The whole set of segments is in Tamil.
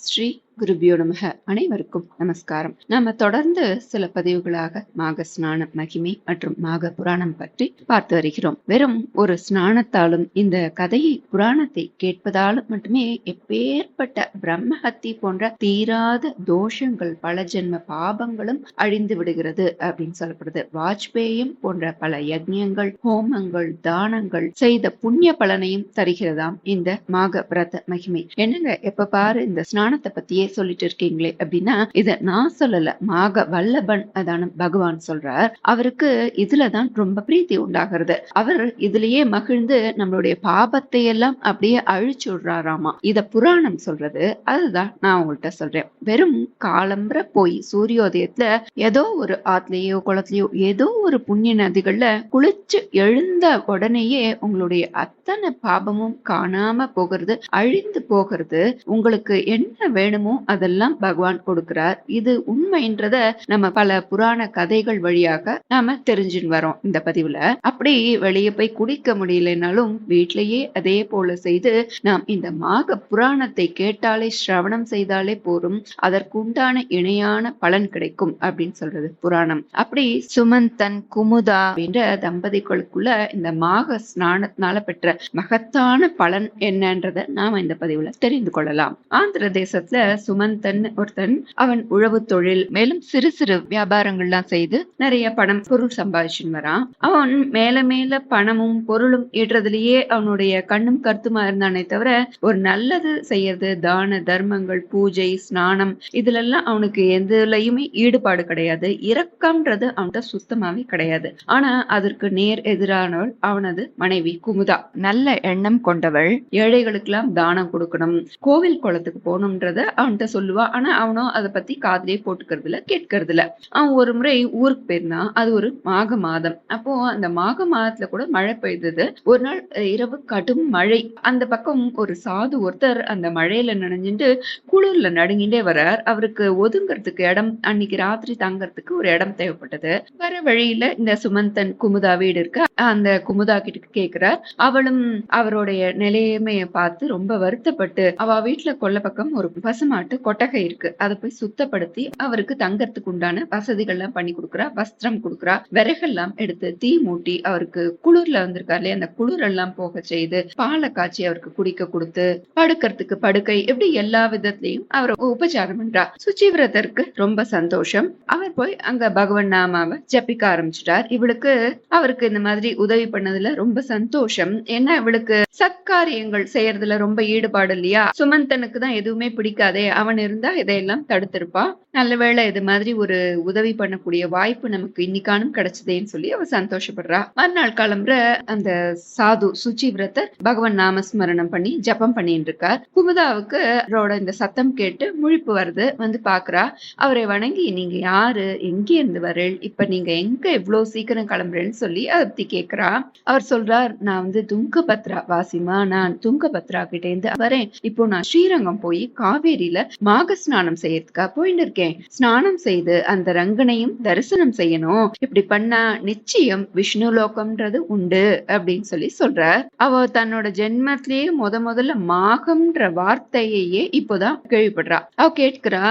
Three. குருபியோ நமக அனைவருக்கும் நமஸ்காரம். நாம தொடர்ந்து சில பதிவுகளாக மாக ஸ்நான மகிமை மற்றும் மாக புராணம் பற்றி பார்த்து வருகிறோம். வெறும் ஒரு ஸ்நானத்தாலும் இந்த கதையை புராணத்தை கேட்பதாலும் மட்டுமே எப்பேற்பட்ட பிரம்மஹத்தி போன்ற தீராத தோஷங்கள் பல ஜென்ம பாபங்களும் அழிந்து விடுகிறது அப்படின்னு சொல்லப்படுது. வாஜ்பேயம் போன்ற பல யஜ்யங்கள் ஹோமங்கள் தானங்கள் செய்த புண்ணிய பலனையும் தருகிறதாம் இந்த மாக விரத மகிமை. என்னங்க எப்ப பாரு இந்த ஸ்நானத்தை பத்தியே சொல்லிட்டு இருக்கீங்களே அப்படின்னா இத நான் சொல்லல. மாக வல்லபன் அதான பகவான் சொல்றார். அவருக்கு இதுலதான் ரொம்ப பிரீத்தி உண்டாகிறது. அவர் இதுலயே மகிழ்ந்து நம்மளுடைய பாபத்தை எல்லாம் அப்படியே அழிச்சு விடுறாராமா. இத புராணம் சொல்றது. அதுதான் நான் உங்கள்கிட்ட சொல்றேன். வெறும் காலம்பர போய் சூரியோதயத்துல ஏதோ ஒரு ஆத்துலயோ குளத்துலயோ ஏதோ ஒரு புண்ணிய நதிகள்ல குளிச்சு எழுந்த உடனேயே உங்களுடைய அத்தனை பாபமும் காணாம போகிறது அழிந்து போகிறது. உங்களுக்கு என்ன வேணுமோ அதெல்லாம் பகவான் கொடுக்கிறார். இது உண்மைன்றத நம்ம பல புராண கதைகள் வழியாக நாம தெரிஞ்சுன்னு வரோம் இந்த பதிவுல. அப்படி வெளியே போய் குடிக்க முடியலனாலும் வீட்டிலேயே அதே போல செய்து நாம் இந்த மாக புராணத்தை கேட்டாலே சிரவணம் செய்தாலே போரும் அதற்குண்டான இணையான பலன் கிடைக்கும் அப்படின்னு சொல்றது புராணம். அப்படி சுமந்தன் குமுதா அப்படின்ற தம்பதிகளுக்குள்ள இந்த மாக ஸ்நானத்தினால பெற்ற மகத்தான பலன் என்னன்றத நாம இந்த பதிவுல தெரிந்து கொள்ளலாம். ஆந்திர தேசத்துல சுமந்தன் ஒருத்தன் அவன் உழவு தொழில் மேலும் சிறு சிறு வியாபாரங்கள்லாம் செய்து நிறைய பணம் பொருள் சம்பாதிச்சுன்னு வரான். அவன் மேல மேல பணமும் பொருளும் ஈட்டுறதுலயே அவனுடைய கண்ணும் கருத்துமா இருந்தானே தவிர ஒரு நல்லது செய்யறது தான தர்மங்கள் பூஜை ஸ்நானம் இதுல எல்லாம் அவனுக்கு எதுலயுமே ஈடுபாடு கிடையாது. இரக்கம்ன்றது அவன்கிட்ட சுத்தமாவே கிடையாது. ஆனா அதற்கு நேர் எதிரானவள் அவனது மனைவி குமுதா. நல்ல எண்ணம் கொண்டவள். ஏழைகளுக்கெல்லாம் தானம் கொடுக்கணும். கோவில் குளத்துக்கு போகணும்ன்றத அவன்கிட்ட சொல்லுவா. ஆனா அவனும் அதை பத்தி காதலே போட்டுக்கிறது இல்ல கேட்கறது இல்ல அவன் ஒரு முறை ஊருக்கு போயிருந்தான். அது ஒரு மாக மாதம். அப்போ அந்த மாக மாதத்துல கூட மழை பெய்தது. ஒரு நாள் இரவு கடும் மழை. அந்த பக்கம் ஒரு சாது ஒருத்தர் அந்த மழையில நனைஞ்சிட்டு குளிர்ல நடுங்கிட்டே வர்றார் அவருக்கு ஒதுங்கிறதுக்கு இடம் அன்னைக்கு ராத்திரி தங்கறதுக்கு ஒரு இடம் தேவைப்பட்டது. வர வழியில இந்த சுமந்தன் குமுதா வீடு இருக்கு. அந்த குமுதா கிட்ட கேக்குறார். அவளும் அவருடைய நிலைமையை பார்த்து ரொம்ப வருத்தப்பட்டு அவ வீட்டுல கொல்ல பக்கம் ஒரு பசுமா மாட்டு கொட்டகை இருக்கு. அதை போய் சுத்தப்படுத்தி அவருக்கு தங்கறதுக்கு உண்டான வசதிகள் எல்லாம் பண்ணி கொடுக்குறா வஸ்திரம் கொடுக்குறா விறகெல்லாம் எடுத்து தீ மூட்டி அவருக்கு குளிர்ல வந்திருக்காரு அந்த குளிர் எல்லாம் போக செய்து பாலை காய்ச்சி அவருக்கு குடிக்க கொடுத்து படுக்கிறதுக்கு படுக்கை எப்படி எல்லா விதத்திலையும் அவர் உபச்சாரம் பண்றா. சுச்சிவிரதருக்கு ரொம்ப சந்தோஷம். அவர் போய் அங்க பகவன் நாமாவை ஜப்பிக்க ஆரம்பிச்சிட்டார். இவளுக்கு அவருக்கு இந்த மாதிரி உதவி பண்ணதுல ரொம்ப சந்தோஷம். ஏன்னா இவளுக்கு சத்காரியங்கள் செய்யறதுல ரொம்ப ஈடுபாடு இல்லையா? சுமந்தனுக்கு தான் எதுவுமே பிடிக்காதே அவன் இருந்தா இதையெல்லாம் தடுத்திருப்பா. நல்ல வேளை இது மாதிரி ஒரு உதவி பண்ணக்கூடிய வாய்ப்பு நமக்கு இன்னைக்கானும் கிடைச்சதேன்னு சொல்லி அவ சந்தோஷப்படுறா. மறுநாள் கிளம்புற அந்த சாது சுச்சி சுச்சிவிரதர் பகவான் நாமஸ்மரணம் பண்ணி ஜபம் பண்ணிட்டு இருக்கார். குமுதாவுக்கு அவரோட இந்த சத்தம் கேட்டு முழிப்பு வருது. வந்து பாக்குறா அவரை வணங்கி நீங்க யாரு? எங்கே இருந்து வரல் இப்ப நீங்க எங்க இவ்வளவு சீக்கிரம் கிளம்புறேன்னு சொல்லி அதை பத்தி கேக்குறா. அவர் சொல்றார் நான் வந்து துங்கபத்ரா வாசிமா. நான் துங்கபத்ரா கிட்ட இருந்து வரேன். இப்போ நான் ஸ்ரீரங்கம் போய் காவேரியில மாக ஸ்நானம் செய்யறதுக்கா போயின்னு இருக்கேன். ஸ்நானம் செய்து அந்த ரங்கனையும் தரிசனம் செய்யணும். இப்படி பண்ணா நிச்சயம் விஷ்ணு லோகம்ன்றது உண்டு அப்படின்னு சொல்லி சொல்றார். அவ தன்னோட ஜென்மத்திலேயே முத முதல்ல மாகம்ன்ற வார்த்தையையே இப்போதான் கேள்விப்படுறா. அவ கேட்கிறா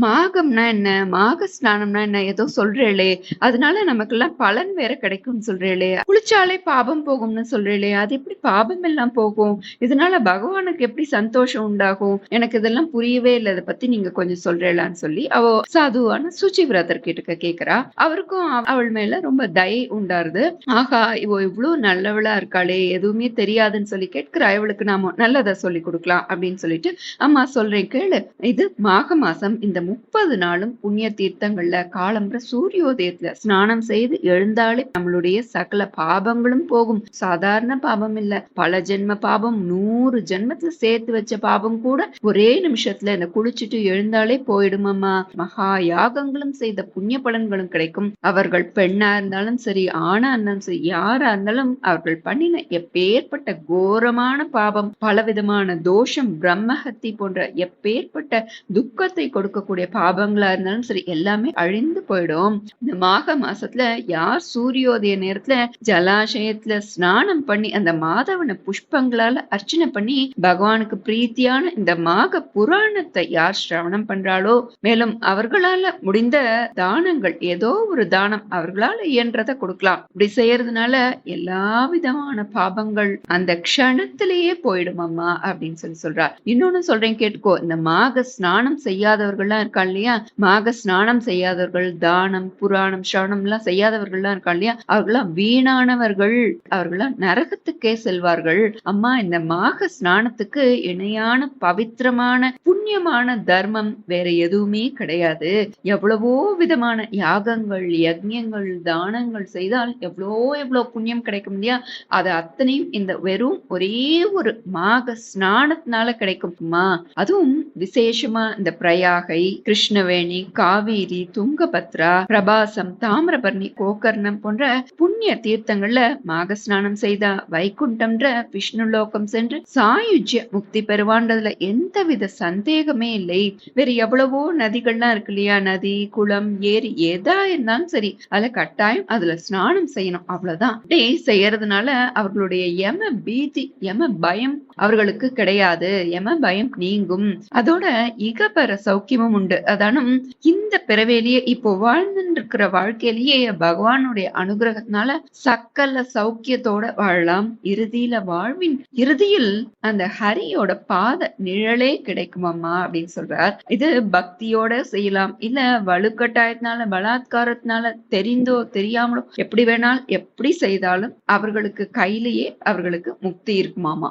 மாகம்னா என்ன? மாக ஸ்நானம்னா என்ன? ஏதோ சொல்றேளே. அதனால நமக்கு எல்லாம் பலன் வேற கிடைக்கும்னு சொல்றேளே. குளிச்சாலே பாபம் போகும்னு சொல்றேளே. அது எப்படி பாபம் எல்லாம் போகும்? இதனால பகவானுக்கு எப்படி சந்தோஷம் உண்டாகும்? எனக்கு இதெல்லாம் புரியவே இல்லை இதை பத்தி நீங்க கொஞ்சம் சொல்றேலான்னு சொல்லி அவ சாதுவான சுச்சி சுச்சிவிரதர் கிட்ட கேக்குறா. அவருக்கும் அவள் மேல ரொம்ப தயை உண்டாருது. ஆகா இவ இவ்வளவு நல்லவளா இருக்காளே எதுவுமே தெரியாதுன்னு சொல்லி கேட்கிறா இவளுக்கு நாம நல்லதை சொல்லி கொடுக்கலாம் அப்படின்னு சொல்லிட்டு அம்மா சொல்றேன் கேளு. இது மாக மாசம் இந்த முப்பது நாளும் புண்ணிய தீர்த்தங்கள்ல காலம்புற சூரியோதயத்துல ஸ்நானம் செய்து எழுந்தாலே நம்மளுடைய சகல பாபங்களும் போகும். சாதாரண பாபம் இல்ல. பல ஜென்ம பாபம் நூறு ஜென்மத்துல சேர்த்து வச்ச பாபம் கூட ஒரே நிமிஷத்துல இந்த குளிச்சுட்டு எழுந்தாலே போயிடுமாமா மகா யாகங்களும் செய்த புண்ணிய பலன்களும் கிடைக்கும். அவர்கள் பெண்ணா இருந்தாலும் சரி ஆணா இருந்தாலும் சரி யாரா இருந்தாலும் அவர்கள் பண்ணின எப்பேற்பட்ட கோரமான பாபம் பலவிதமான தோஷம் பிரம்மஹத்தி போன்ற எப்பேற்பட்ட துக்கத்தை கொடுக்கக்கூடிய பாபங்களா இருந்தாலும் சரி எல்லாமே அழிந்து போயிடும். இந்த மாக மாசத்துல யார் சூரியோதய நேரத்துல ஜலாசயத்துல ஸ்நானம் பண்ணி அந்த மாதவன புஷ்பங்களால அர்ச்சனை பண்ணி பகவானுக்கு பிரீத்தியான இந்த மாக புராணத்தை பாகவத்தை யார் சிரவணம் பண்றாளோ மேலும் அவர்களால முடிந்த தானங்கள் ஏதோ ஒரு தானம் அவர்களால இயன்றதை கொடுக்கலாம். இப்படி செய்யறதுனால எல்லா விதமான பாபங்கள் அந்த க்ஷணத்திலேயே போயிடும் அம்மா அப்படின்னு சொல்லி சொல்றார் இன்னொன்னு சொல்றேன் கேட்டுக்கோ இந்த மாக ஸ்நானம் செய்யாதவர்கள்லாம் இருக்கா இல்லையா? மாக ஸ்நானம் செய்யாதவர்கள் தானம் புராணம் ஸ்ரவணம் எல்லாம் செய்யாதவர்கள்லாம் இருக்கா இல்லையா? அவர்களாம் வீணானவர்கள் அவர்களாம் நரகத்துக்கே செல்வார்கள். அம்மா இந்த மாக ஸ்நானத்துக்கு இணையான பவித்திரமான புண்ணியம் முக்கியமான தர்மம் வேற எதுவுமே கிடையாது. எவ்வளவோ விதமான யாகங்கள் யஜ்யங்கள் தானங்கள் செய்தால் எவ்வளோ எவ்வளோ புண்ணியம் கிடைக்கும் இல்லையா? அது அத்தனையும் இந்த வெறும் ஒரே ஒரு மாக ஸ்நானத்தினால கிடைக்குமா அதுவும் விசேஷமா இந்த பிரயாகை கிருஷ்ணவேணி காவேரி துங்கபத்ரா பிரபாசம் தாமிரபரணி கோகர்ணம் போன்ற புண்ணிய தீர்த்தங்கள்ல மாக ஸ்நானம் செய்தா வைகுண்டம்ன்ற விஷ்ணு லோகம் சென்று சாயுஜ்ய முக்தி பெறுவான்றதுல எந்தவித சந்தேகமே இல்லை. வேற எவ்வளவோ நதிகள்லாம் இருக்கு இல்லையா? நதி குளம் ஏரி எதா இருந்தாலும் சரி அதுல கட்டாயம் அதுல ஸ்நானம் செய்யணும். அவ்வளவுதான். டே செய்யறதுனால அவர்களுடைய யம பீதி யம பயம் அவர்களுக்கு கிடையாது. எம பயம் நீங்கும். அதோட இகபர சௌக்கியமும் உண்டு. அதானும் இந்த பிறவேலியே இப்போ வாழ்ந்துட்டு இருக்கிற வாழ்க்கையிலேயே பகவானுடைய அனுகிரகத்தினால சக்கல சௌக்கியத்தோட வாழலாம். இறுதியில வாழ்வின் இறுதியில் அந்த ஹரியோட பாத நிழலே கிடைக்குமாம்மா அப்படின்னு சொல்றார். இது பக்தியோட செய்யலாம். இல்ல வலுக்கட்டாயத்தினால பலாத்காரத்தினால தெரிந்தோ தெரியாமலோ எப்படி வேணாலும் எப்படி செய்தாலும் அவர்களுக்கு கையிலேயே அவர்களுக்கு முக்தி இருக்குமாமா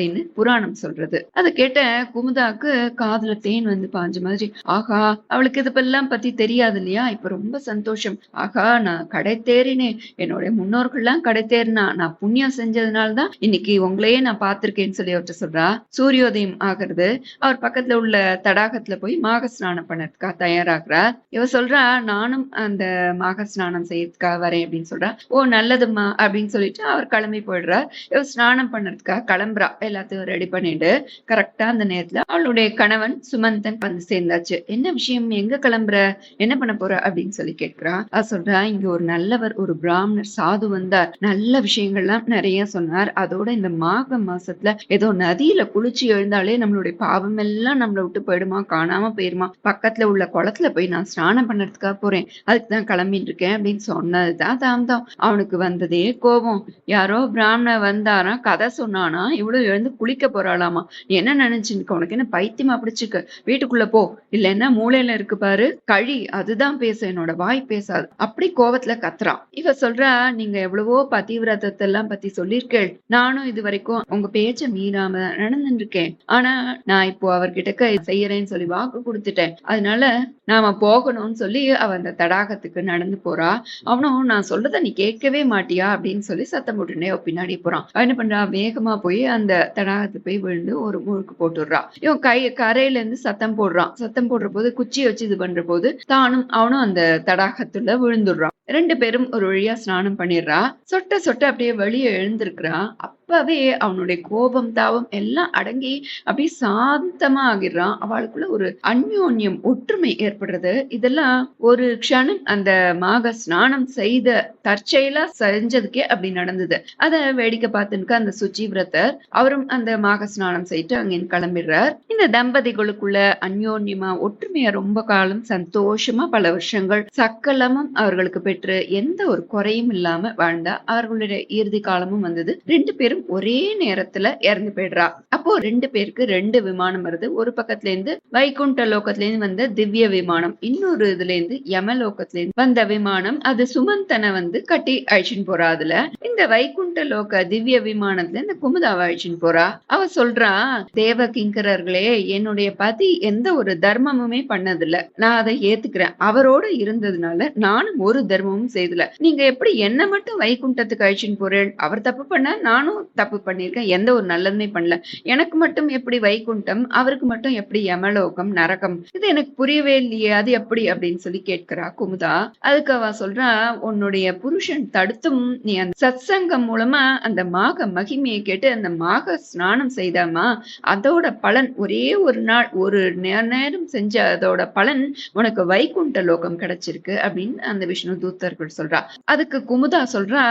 அப்படின்னு புராணம் சொல்றது. அதை கேட்ட குமுதாக்கு காதுல தேன் வந்து பாஞ்ச மாதிரி ஆகா அவளுக்கு இதுப்பெல்லாம் பத்தி தெரியாது இல்லையா? இப்ப ரொம்ப சந்தோஷம். ஆகா நான் கடை தேறினேன் என்னுடைய முன்னோர்கள்லாம் கடை தேறினா நான் புண்ணியம் செஞ்சதுனாலதான் இன்னைக்கு உங்களையே நான் பார்த்திருக்கேன்னு சொல்லி அவர்கிட்ட சொல்றா. சூரியோதயம் ஆகிறது. அவர் பக்கத்துல உள்ள தடாகத்துல போய் மாக ஸ்நானம் பண்ணதுக்காக தயாராகிறார் இவ சொல்றா நானும் அந்த மாக ஸ்நானம் செய்யறதுக்காக வரேன் அப்படின்னு சொல்றா. ஓ நல்லதுமா அப்படின்னு சொல்லிட்டு அவர் கிளம்பி போயிடுறார் இவ ஸ்நானம் பண்ணதுக்காக கிளம்புறா. எல்லாத்தையும் ரெடி பண்ணிட்டு கரெக்டா அந்த நேரத்துல அவளுடைய கணவன் சுமந்தன் வந்து சேர்ந்தாச்சு. என்ன விஷயம்? எங்க கிளம்புற? என்ன பண்ண போற? அப்படின்னு சொல்லி கேட்கிறான் அவ சொல்றா இங்க ஒரு நல்லவர் ஒரு பிராமணர் சாது வந்தார். நல்ல விஷயங்கள்லாம் நிறைய சொன்னார். அதோட இந்த மாக மாசத்துல ஏதோ நதியில குளிச்சு எழுந்தாலே நம்மளுடைய பாவம் எல்லாம் நம்மளை விட்டு போயிடுமா? காணாம போயிருமா? பக்கத்துல உள்ள குளத்துல போய் நான் ஸ்நானம் பண்ணறதுக்காக போறேன். அதுக்கு தான் கிளம்பிட்டு இருக்கேன். அப்படின்னு சொன்னதுதான் தாமதம் அவனுக்கு வந்ததே கோபம். யாரோ பிராமணர் வந்தாராம் கதை சொன்னானா இவ்வளவு இருந்து குளிக்க போறாளாமா? நீ என்ன நினைச்சுக்க உனக்கு என்ன பைத்தியமா பிடிச்சிருக்கு? வீட்டுக்குள்ள போ. இல்லைன்னா மூளையில இருக்கு பாரு. கழி. அதுதான் பேச என்னோட வாய் பேசாது. அப்படி கோவத்துல கத்துறான் இவ சொல்றா நீங்க எவ்வளவோ பதிவிரதத்தை எல்லாம் பத்தி சொல்லியிருக்கேள். நானும் இது வரைக்கும் உங்க பேச்ச மீறாம நடந்துட்டு இருக்கேன் ஆனா நான் இப்போ அவர்கிட்ட செய்யறேன்னு சொல்லி வாக்கு கொடுத்துட்டேன். அதனால நாம போகணும்னு சொல்லி அவ அந்த தடாகத்துக்கு நடந்து போறா. அவனும் நான் சொல்றத நீ கேட்கவே மாட்டியா? அப்படின்னு சொல்லி சத்தம் போட்டுனே பின்னாடி போறான். என்ன பண்றா? வேகமா போய் அந்த தடாகத்து போய் விழுந்து ஒரு முழுக்கு போட்டுடுறான் இவன் கை கரையில இருந்து சத்தம் போடுறான். சத்தம் போடுற போது குச்சி வச்சு இது பண்ற போது தானும் அவனும் அந்த தடாகத்துல விழுந்துடுறான். ரெண்டு பேரும் ஒரு வழியா ஸ்நானம் பண்ணிடுறா. சொட்ட சொட்ட அப்படியே வெளியே எழுந்திருக்கிறான் அப்பவே அவனுடைய கோபம் தாபம் எல்லாம் அடங்கி அப்படியே சாந்தமா ஆகிடுறான் அவளுக்குள்ள ஒரு அந்யோன்யம் ஒற்றுமை ஏற்படுறது. இதெல்லாம் ஒரு க்ஷணம் அந்த மாக ஸ்நானம் செய்த தற்செயலா செஞ்சதுக்கே அப்படி நடந்தது. அத வேடிக்கை பார்த்துனுக்க அந்த சுச்சிவிரத்தர் அவரும் அந்த மாக ஸ்நானம் செய்துட்டு அங்கே கிளம்பிடுறார். இந்த தம்பதிகளுக்குள்ள அந்யோன்யமா ஒற்றுமையா ரொம்ப காலம் சந்தோஷமா பல வருஷங்கள் சக்கலமும் அவர்களுக்கு பெற்று எந்த ஒரு குறையும் இல்லாம வாழ்ந்தா. அவர்களுடைய இறுதி காலமும் வந்தது. ரெண்டு பேரும் ஒரே நேரத்துல இறந்து போயிடுறா. அப்போ ரெண்டு பேருக்கு ரெண்டு விமானம் வருது. ஒரு பக்கத்துல இருந்து வைகுண்ட லோகத்துல இருந்து வந்த திவ்ய விமானம். இன்னொரு இதுல இருந்து யமலோகத்துல இருந்து வந்த விமானம். அது சுமந்தனை வந்து கட்டி அழிச்சுன்னு போறா அதுல. இந்த வைகுண்ட லோக திவ்ய விமானத்துல இந்த குமுதாவை அழிச்சுன்னு போறா. அவ சொல்றா தேவ கிங்கரர்களே என்னுடைய பதி எந்த ஒரு தர்மமுமே பண்ணதில்ல. நான் அதை ஏத்துக்கிறேன். அவரோட இருந்ததுனால நானும் ஒரு தர்மமும் செய்தல. நீங்க எப்படி என்ன மட்டும் வைகுண்டத்துக்கு அழிச்சுன்னு போறேன்? அவர் தப்பு பண்ண நானும் தப்பு பண்ணிருக்கேன் எந்த ஒரு நல்லதுமே பண்ணல. எனக்கு மட்டும் எப்படி வைகுண்டம் அவருக்கு மட்டும் எப்படி யமலோகம் நரகம் இது எனக்கு புரியவே இல்லையே அது எப்படி அப்படின்னு சொல்லி கேட்கிறா குமுதா. அதுக்கு அவ சொல்றா உன்னுடைய புருஷன் தடுத்தும் நீ அந்த சத்சங்கம் மூலமா அந்த மாக மகிமையை கேட்டு அந்த மாக ஸ்நானம் செய்தாமா? அதோட பலன் ஒரே ஒரு நாள் ஒரு நேரம் செஞ்ச அதோட பலன் உனக்கு வைகுண்ட லோகம் கிடைச்சிருக்கு அப்படின்னு அந்த விஷ்ணு தூத்தர்கள் சொல்றா. அதுக்கு குமுதா சொல்றா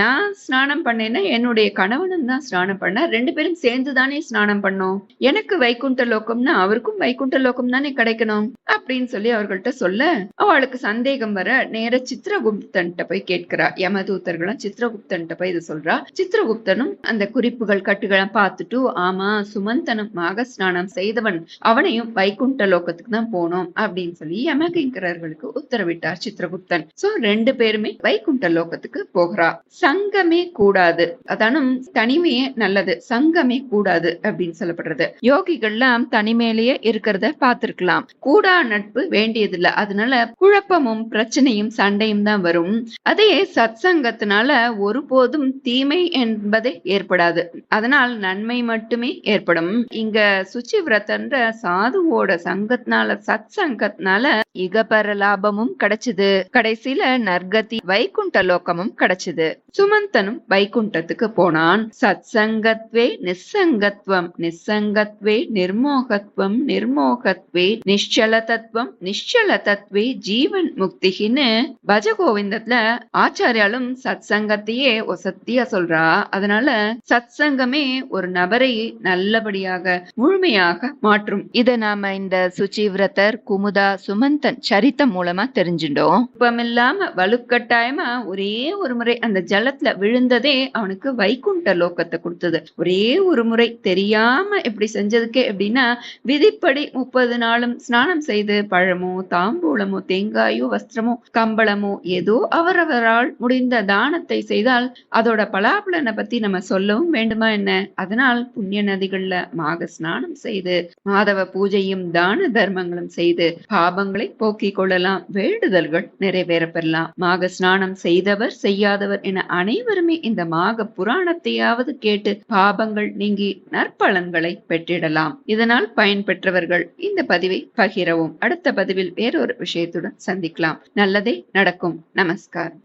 நான் ஸ்நானம் பண்ணேன்னா என்னுடைய கணவன் ராவணன் தான் ஸ்நானம் பண்ண ரெண்டு பேரும் சேர்ந்து தானே ஸ்நானம் பண்ணோம். எனக்கு வைகுண்ட லோகம்னா அவருக்கும் வைகுண்ட லோகம் தானே கிடைக்கணும் அப்படின்னு சொல்லி அவர்கள்ட்ட சொல்ல அவளுக்கு சந்தேகம் வர நேர சித்திரகுப்தன்ட்ட போய் கேட்கிறா. யமதூத்தர்களும் சித்திரகுப்தன்ட்ட போய் இது சொல்றா. சித்திரகுப்தனும் அந்த குறிப்புகள் கட்டுகளை பார்த்துட்டு ஆமா சுமந்தனும் மாக ஸ்நானம் செய்தவன் அவனையும் வைகுண்ட லோகத்துக்கு தான் போனோம் அப்படின்னு சொல்லி யமகிங்கரர்களுக்கு உத்தரவிட்டார் சித்திரகுப்தன் சோ ரெண்டு பேருமே வைகுண்ட லோகத்துக்கு போகிறா. சங்கமே கூடாது. அதானும் தனிமையே நல்லது சங்கமே கூடாது அப்படின்னு சொல்லப்படுறது. யோகிகள்லாம் தனிமையிலேயே இருக்கிறத பார்த்திருக்கலாம். கூடா நட்பு வேண்டியதில்லை. அதனால குழப்பமும் பிரச்சனையும் சண்டையும் தான் வரும். அதே சத் சங்கத்தினால ஒருபோதும் தீமை என்பதே ஏற்படாது. அதனால் நன்மை மட்டுமே ஏற்படும். இங்க சுச்சிவிரதன்ற சாதுவோட சங்கத்தினால சத் சங்கத்தினால இகபர லாபமும் கிடைச்சது. கடைசியில நர்கதி வைகுண்ட லோகமும் கிடைச்சது. சுமந்தனும் வைகுண்டத்துக்கு போனான் நான் சத்சங்கத்வே நிஸ்ஸங்கத்வம் நிசங்கத்வே நிர்மோகத்வம் நிர்மோகத்வே நிச்சல தத்துவம் நிஷ்சல தத்துவே ஜீவன் முக்திகின்னு பஜகோவிந்தத்துல ஆச்சாரியாலும் சத்சங்கத்தையே ஒசத்தியா சொல்றா. அதனால சத்சங்கமே ஒரு நபரை நல்லபடியாக முழுமையாக மாற்றும். இத நாம இந்த சுச்சிவிரதர் குமுதா சுமந்தன் சரித்தம் மூலமா தெரிஞ்சிட்டோம். இப்பமில்லாம வலுக்கட்டாயமா ஒரே ஒரு முறை அந்த ஜலத்துல விழுந்ததே அவனுக்கு வைக்குண்ட வைகுண்ட லோகத்தை கொடுத்தது. ஒரே ஒரு முறை தெரியாம இப்படி செஞ்சதுக்கே எப்படின்னா விதிப்படி முப்பது நாளும் ஸ்நானம் செய்து பழமோ தாம்பூலமோ தேங்காயோ வஸ்திரமோ கம்பளமோ ஏதோ அவரவரால் முடிந்த தானத்தை செய்தால் அதோட பலாபலனை பத்தி நம்ம சொல்லவும் வேண்டுமா என்ன? அதனால் புண்ணிய நதிகள்ல மாக ஸ்நானம் செய்து மாதவ பூஜையும் தான தர்மங்களும் செய்து பாபங்களை போக்கிக் கொள்ளலாம் வேண்டுதல்கள் நிறைவேற பெறலாம் மாக ஸ்நானம் செய்தவர் செய்யாதவர் என அனைவருமே இந்த மாக புராணத்தை வார்த்தையாவது கேட்டு பாபங்கள் நீங்கி நற்பலன்களை பெற்றிடலாம். இதனால் பயன்பெற்றவர்கள் இந்த பதிவை பகிரவும். அடுத்த பதிவில் வேறொரு விஷயத்துடன் சந்திக்கலாம். நல்லதே நடக்கும். நமஸ்காரம்